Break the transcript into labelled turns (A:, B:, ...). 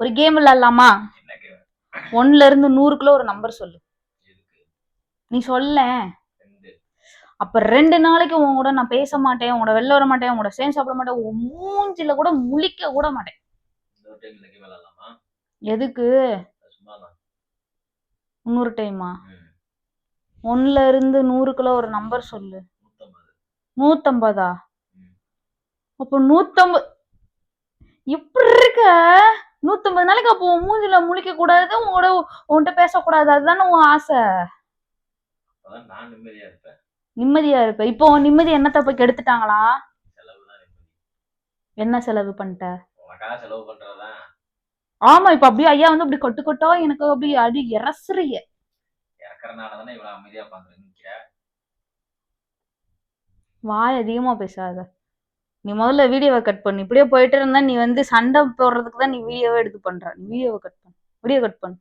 A: ஒரு கேம் விளையாடலாமா? ஒன்னுல இருந்து நூறுக்குள்ள ஒரு நம்பர் சொல்லு. நீ சொல்ல. அப்ப ரெண்டு நாளைக்கு உன் கூட நான் பேச மாட்டேன் உங்களோட வெளில வர மாட்டேன் உங்களோட சேர்ந்து சாப்பிட மாட்டேன் உன் மூஞ்சில கூட முழிக்க கூட மாட்டேன். எதுக்கு? இன்னொரு டைமா ஒன்னுல இருந்து நூறுக்குள்ள ஒரு நம்பர் சொல்லு. நூத்தம்பதா. அப்போ நூத்தம்பது. எப்படி இருக்க? நூத்தம்பது நாளைக்கு அப்போ உன் மூஞ்சில முழிக்க கூடாது உங்களோட உன்கிட்ட பேசக்கூடாது. அதுதானே உன் ஆசை.
B: நிம்மதியா
A: இருப்ப. இப்போ உன் நிம்மதி என்னத்த போய் கெடுத்துட்டாங்களா? என்ன செலவு பண்ணிட்ட ஆமா இப்ப அப்படியே ஐயா வந்து அப்படி கொட்டு கொட்டா எனக்கு அப்படி அடி இறசுறிய. வாய் அதிகமா பேசாத. நீ முதல்ல வீடியோவை கட் பண்ணு. இப்படியே போயிட்டு இருந்தா நீ வந்து சண்டை போடுறதுக்கு தான் நீ வீடியோவை எடுத்து பண்ற. நீ வீடியோவை கட் பண்ணு. வீடியோ கட் பண்ணு.